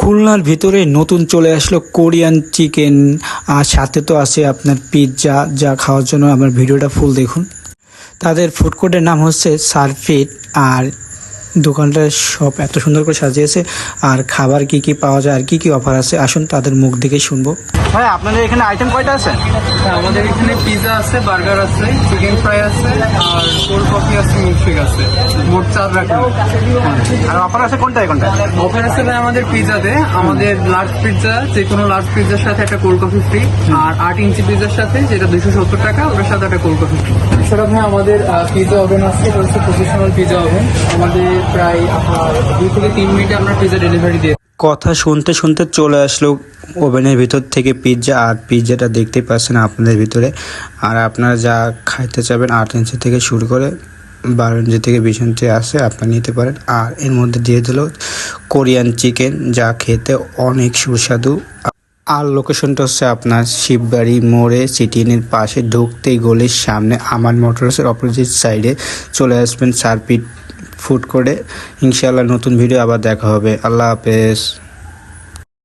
খুলনার ভিতরে নতুন চলে আসলো কোরিয়ান চিকেন। আর সাথে তো আছে আপনার পিৎজা যা খাওয়ার জন্য আমার ভিডিওটা ফুল দেখুন। তাদের ফুড কোর্টের নাম হচ্ছে সারফিট আর দোকানটা সব এত সুন্দর করে সাজিয়েছে। আর খাবার কি কি পাওয়া যায় আর কি কি অফার আছে আসুন তাদের মুখ দেখে শুনব। ভাই আপনাদের এখানে আইটেম কয়টা আছে? আমাদের এখানে পিজা আছে বার্গার আছে চিকেন ফ্রাই আছে আর আছে মিল্কশেক আছে। মোট চার রাখেন আর অফার আছে কোনটায় কোনটায়? অফার আছে ভাই আমাদের পিজাতে আমাদের লার্জ পিৎজা যে কোনো লার্জ পিৎজার সাথে একটা কোল্ড কফি ফ্রি আর আট ইঞ্চি পিৎজার সাথে যেটা দুশো সত্তর টাকা ওটার সাথে একটা কোল্ড কফি ফ্রি ভাই আমাদের পিজা ওভেন আছে এটা হচ্ছে প্রফেশনাল পিজা ওভেন আমাদের প্রায় আপনার দুই থেকে তিন মিনিটে আপনার পিজা ডেলিভারি দিয়ে কথা শুনতে শুনতে চলে আসলো ওভেনের ভিতর থেকে পিৎজা আর পিৎজাটা দেখতেই পাচ্ছেন আপনাদের ভিতরে। আর আপনারা যা খাইতে চাবেন আট ইঞ্চি থেকে শুরু করে বারো ইঞ্চি থেকে বিশ ইঞ্চি আসে আপনারা নিতে পারেন। আর এর মধ্যে দিয়ে দিল কোরিয়ান চিকেন, যা খেতে অনেক সুস্বাদু। আর লোকেশনটা হচ্ছে আপনার শিববাড়ি মোড়ে সিটিএনের পাশে, ঢুকতেই গলির সামনে আমার মোটরসের অপোজিট সাইডে। চলে আসবেন সারপিট ফুড করে ইনশাআল্লাহ নতুন ভিডিও আবার দেখা হবে। আল্লাহ হাফেজ।